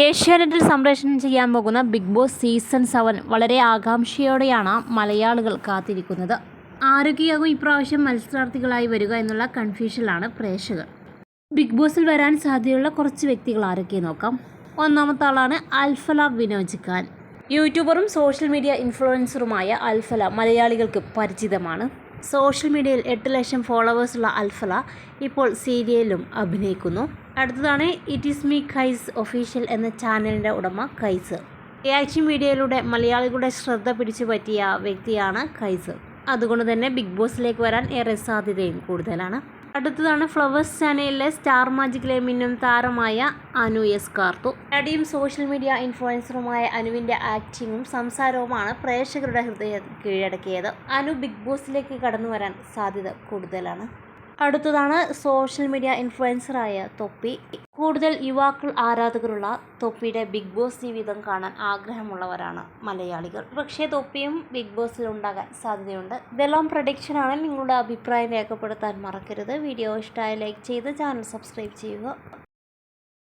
ഏഷ്യാനെറ്റിൽ സംപ്രേഷണം ചെയ്യാൻ പോകുന്ന ബിഗ് ബോസ് സീസൺ സെവൻ വളരെ ആകാംക്ഷയോടെയാണ് മലയാളികൾ കാത്തിരിക്കുന്നത്. ആരൊക്കെയാകും ഇപ്രാവശ്യം മത്സരാർത്ഥികളായി വരിക എന്നുള്ള കൺഫ്യൂഷനിലാണ് പ്രേക്ഷകർ. ബിഗ് ബോസിൽ വരാൻ സാധ്യതയുള്ള കുറച്ച് വ്യക്തികൾ ആരൊക്കെ നോക്കാം. ഒന്നാമത്തെ ആളാണ് അൽഫല വിനോജ് ഖാൻ. യൂട്യൂബറും സോഷ്യൽ മീഡിയ ഇൻഫ്ലുവൻസറുമായ അൽഫല മലയാളികൾക്ക് പരിചിതമാണ്. സോഷ്യൽ മീഡിയയിൽ എട്ട് ലക്ഷം ഫോളോവേഴ്സുള്ള അൽഫല ഇപ്പോൾ സീരിയലിലും അഭിനയിക്കുന്നു. അടുത്തതാണ് it is me Khais official എന്ന ചാനലിന്റെ ഉടമ ഖൈസ്. റിയാക്ഷൻ മീഡിയയിലൂടെ മലയാളികളുടെ ശ്രദ്ധ പിടിച്ചു പറ്റിയ വ്യക്തിയാണ് ഖൈസ്. അതുകൊണ്ട് തന്നെ ബിഗ് ബോസിലേക്ക് വരാൻ ഏറെ സാധ്യതയും കൂടുതലാണ്. അടുത്തതാണ് ഫ്ലവേഴ്സ് ചാനലിലെ സ്റ്റാർ മാജിക്കിലെ മിന്നും താരമായ അനു എസ് കാർത്തു. നടിയും സോഷ്യൽ മീഡിയ ഇൻഫ്ലുവൻസറുമായ അനുവിന്റെ ആക്ടിങ്ങും സംസാരവുമാണ് പ്രേക്ഷകരുടെ ഹൃദയം കീഴടക്കിയത്. അനു ബിഗ് ബോസിലേക്ക് കടന്നു വരാൻ സാധ്യത കൂടുതലാണ്. അടുത്തതാണ് സോഷ്യൽ മീഡിയ ഇൻഫ്ലുവൻസറായ തൊപ്പി. കൂടുതൽ യുവാക്കൾ ആരാധകരുള്ള തൊപ്പിയുടെ ബിഗ് ബോസ് ജീവിതം കാണാൻ ആഗ്രഹമുള്ളവരാണ് മലയാളികൾ. പക്ഷേ തൊപ്പിയും ബിഗ് ബോസിൽ ഉണ്ടാകാൻ സാധ്യതയുണ്ട്. ഇതെല്ലാം പ്രഡിക്ഷനാണ് നിങ്ങളുടെ അഭിപ്രായം രേഖപ്പെടുത്താൻ മറക്കരുത്. വീഡിയോ ഇഷ്ടമായ ലൈക്ക് ചെയ്ത് ചാനൽ സബ്സ്ക്രൈബ് ചെയ്യുക.